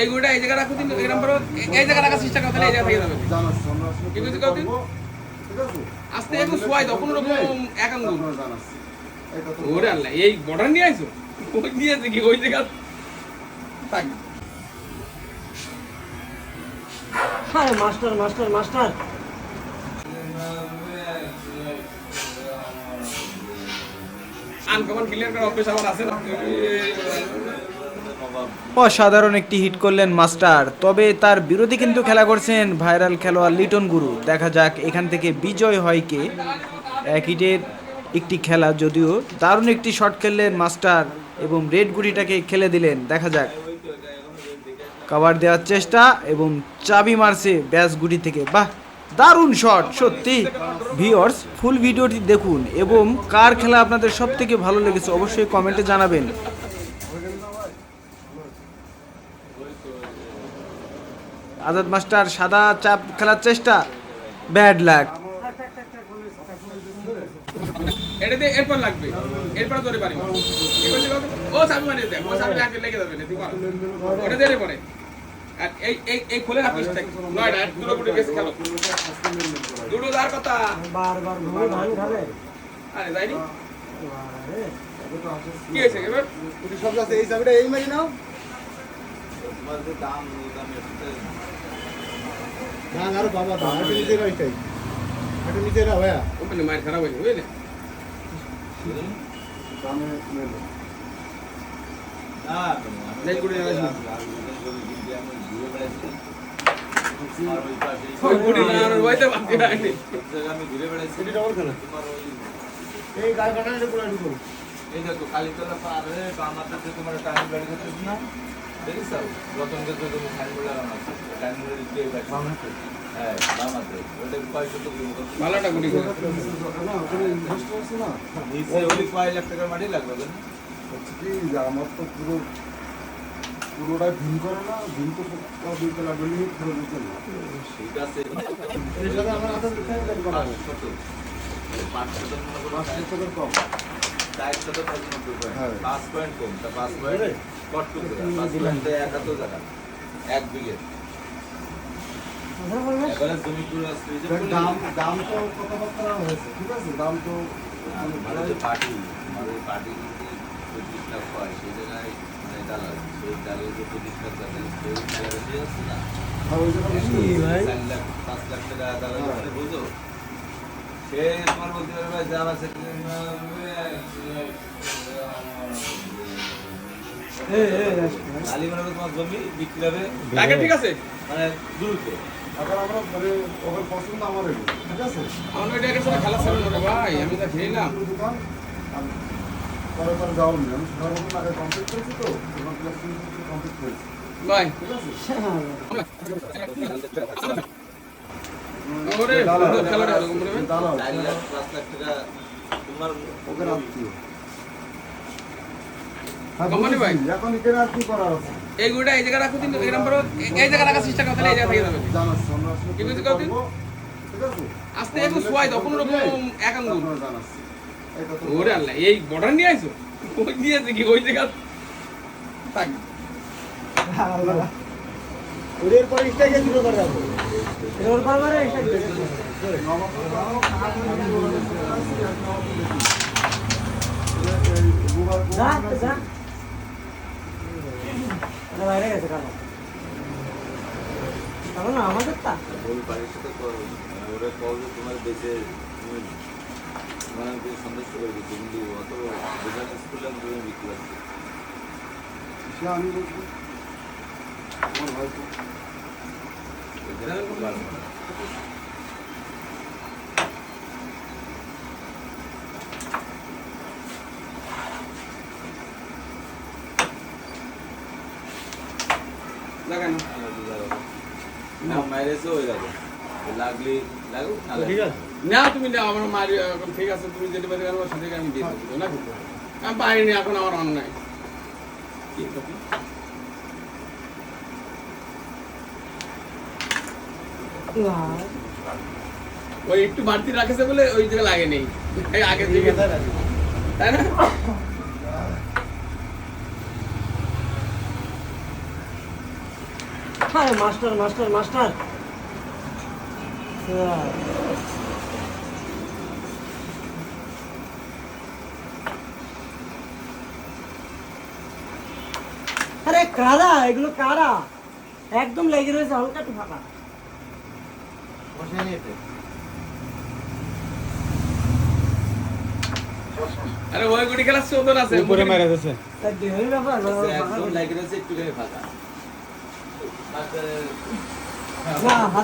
এই গুড়টা এই জায়গা রাখো দিন এরকম করো এই জায়গা রাখার চেষ্টা করো তাহলে এই জায়গা থেকে যাবে। কাউকে? ঠিক আছে আস্তে একটু শোয়াই দাও কোনো রকম এক আঙ্গুল। ওরে আল্লাহ এই বর্ডার নিয়ে আইছো? ওই নিয়েছে কি ওই জায়গা? থাক। হ্যাঁ master master master. Uncommon clear করার অভ্যেস আমার আছে না? অসাধারণ একটি হিট করলেন মাস্টার। তবে তার বিরোধী কিন্তু খেলা করছেন ভাইরাল খেলোয়াড় লিটন গুরু। দেখা যাক এখান থেকে বিজয় হয় কে। এক হিটের একটি খেলা যদিও দারুণ একটি শট খেললেন মাস্টার এবং রেড গুড়িটাকে খেলে দিলেন। দেখা যাক। কভার দেওয়ার চেষ্টা এবং চাবি মারছে ব্যাস গুটি থেকে। বাহ, দারুণ শট সত্যি। ভিওর্স ফুল ভিডিওটি দেখুন। এবং কার খেলা আপনাদের সব থেকে ভালো লেগেছে অবশ্যই কমেন্টে জানাবেন। আজাদ মাস্টার সাদা চাপ খেলার চেষ্টা। Bad luck. এটা দিয়ে এরপর লাগবে। এরপর ধরে পারি? ও চাবি মানে দেখ ও লেগে যাবে না তুই পারো ওটা দিয়ে পরে আর এই এই এই খোলে না পিসটা নয়টা আর দুটো গুটি বেশ খেলো। দুটো যার কথা। বারবার ঘুরে ধান খাবে আরে যাইনি। আরে, কি হয়েছে? এবার পুরি সব আছে এই চাবিটা এই মারি নাও। না আরও বাবা দাও এটা নিচে রাখ এটাই এটা নিচে রাখ ভাইয়া। ওখানে মায়ের খারাপ হয়েছে বুঝলে? দামে মেলো না খেলা তোমার ওই এই গায়ে কাটা এটা পুরো ঢুকো এই দেখো কালীতলা পারে বামাতে তোমার টাইম গাড়ি করতেছ না দেখিস রতনকে তো তুমি টাইম লাগানো আছে টাইম গাড়ি দিয়ে বামাতে হ্যাঁ ওটা কয়শো তো ভালোটা নিচে ওই কয় লাখ টাকার মাটি লাগবে না হচ্ছে কি আমার তো পুরো পুরোটাই ভিন করে না ভিন তো দিতে লাগবে পুরো দিতে ঠিক আছে। আমার হাতে দিতে পাঁচশো কম। পয়েন্ট হ্যাঁ। পাঁচ পয়েন্ট কম তা পাঁচ পয়েন্ট কট পাঁচ পয়েন্টে একাত্তর টাকা এক বিঘে। কথা বলবে? এবারে জমি পুরো আসছে এই যে দেখ, বললি, দাম দাম তো কথাবার্তা হয়েছে ঠিক আছে? দাম তো আমাদের যে পার্টি। আমাদের পার্টি যদি লাখ হয় সেই জায়গায় মানে সেই যে সেই না পাঁচ লাখ টাকা হ্যাঁ। মানে বুঝো। সে তোমার বলতে পারবে যা আছে এ, এ, আলী মনে করো তোমার জমি বিক্রি হবে। আগে ঠিক আছে। মানে দ্রুত এখন আমরা মানে ওদের পছন্দ আমার ঠিক আছে? আমার একের সাথে খেলা না ভাই আমি তো দোকান পরে পরে আমি সবার মতন আগে কমপ্লিট করেছি তো তোমার ক্লাস কমপ্লিট করেছি। ভাই। ঠিক আছে? এই গুড়টা এই জায়গা রাখো দিন এরকম করো এই জায়গা রাখার চেষ্টা করো তাহলে এই জায়গা থেকে যাবে। জানাচ্ছি আমরা আসলে ঠিক আছে, করব, কাউকে? ঠিক আছে? আস্তে একটু শোয়াই দাও কোনো রকম এক আঙ্গুল আপনারা জানাচ্ছি। এটা তো ওরে আল্লাহ এই বর্ডার নিয়ে আইছো? নিয়েছে কি? ওই জায়গা? থাক। ওদের পরে স্ট্রাইকে করে। এটা বাড়ির সাথে ওরা কল যে তোমার দেশে তুমি মানে আমি তুমি করে দিচ্ছি কিন্তু বিক্রি করছি আমি বলছি আমার ভাই। লাগানো। না মাইরেছে ওই দেখো লাগলি লাগুক না লাগুক। না তুমি না আমার মারি এখন ঠিক আছে তুমি যেতে পারবে আমার সাথে আমি দিয়ে দেবো না? কিন্তু আমি পারিনি এখন আমার অন্যায়। কি ওই একটু বাড়তি রাখেছে বলে ওই লাগে নেই এই আগে থেকে তাই না? আরে মাস্টার মাস্টার মাস্টার। আরে কারা? এগুলো কারা? একদম লেগে রয়েছে হালকা একটু ফাঁকা। বসে আরে ওই গুটি খেলা চোদন আছে উপরে মেরে দিয়েছে তাই দেহের ব্যাপার একদম লাগে রয়েছে একটুখানি ফাঁকা। মাস্টারের না হাত